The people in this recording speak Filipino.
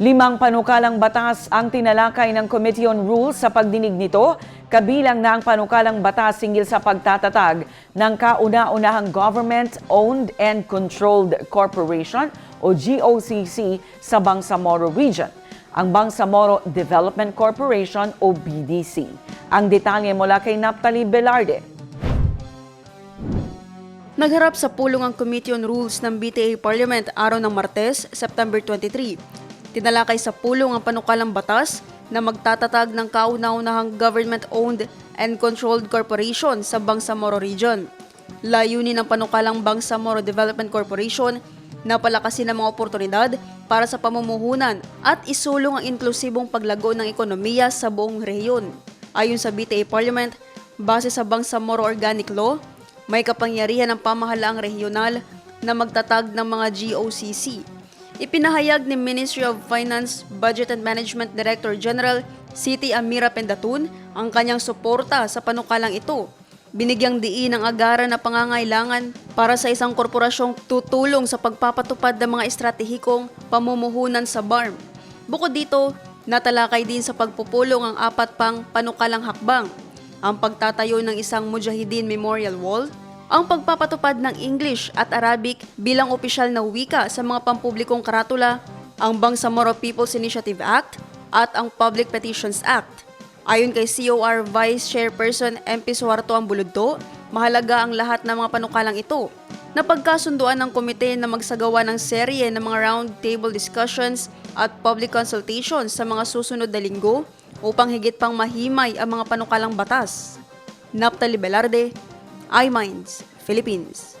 Limang panukalang batas ang tinalakay ng Committee on Rules sa pagdinig nito, kabilang na ang panukalang batas hinggil sa pagtatatag ng kauna-unahang Government-Owned and Controlled Corporation o GOCC sa Bangsamoro Region, ang Bangsamoro Development Corporation o BDC. Ang detalye mula kay Naptali Velarde. Nagharap sa pulong ang Committee on Rules ng BTA Parliament araw ng Martes, September 23. Tinalakay sa pulong ang panukalang batas na magtatatag ng kauna-unahang government-owned and controlled corporation sa Bangsamoro Region. Layunin ng panukalang Bangsamoro Development Corporation na palakasin ang mga oportunidad para sa pamumuhunan at isulong ang inklusibong paglago ng ekonomiya sa buong rehiyon. Ayon sa BTA Parliament, base sa Bangsamoro Organic Law, may kapangyarihan ng pamahalaang regional na magtatag ng mga GOCC. Ipinahayag ni Ministry of Finance, Budget and Management Director General Siti Amira Pendatun ang kanyang suporta sa panukalang ito. Binigyang diin ang agaran na pangangailangan para sa isang korporasyong tutulong sa pagpapatupad ng mga estratehikong pamumuhunan sa BARM. Bukod dito, natalakay din sa pagpupulong ang apat pang panukalang hakbang ang pagtatayo ng isang Mujahideen Memorial Wall, ang pagpapatupad ng English at Arabic bilang opisyal na wika sa mga pampublikong karatula, ang Bangsamoro People's Initiative Act, at ang Public Petitions Act. Ayon kay COR Vice Chairperson MP Suharto ang Buludto, mahalaga ang lahat ng mga panukalang ito. Napagkasunduan ng komite na magsagawa ng serye ng mga round table discussions at public consultations sa mga susunod na linggo upang higit pang mahimay ang mga panukalang batas. Naptali Velarde, iMinds, Philippines.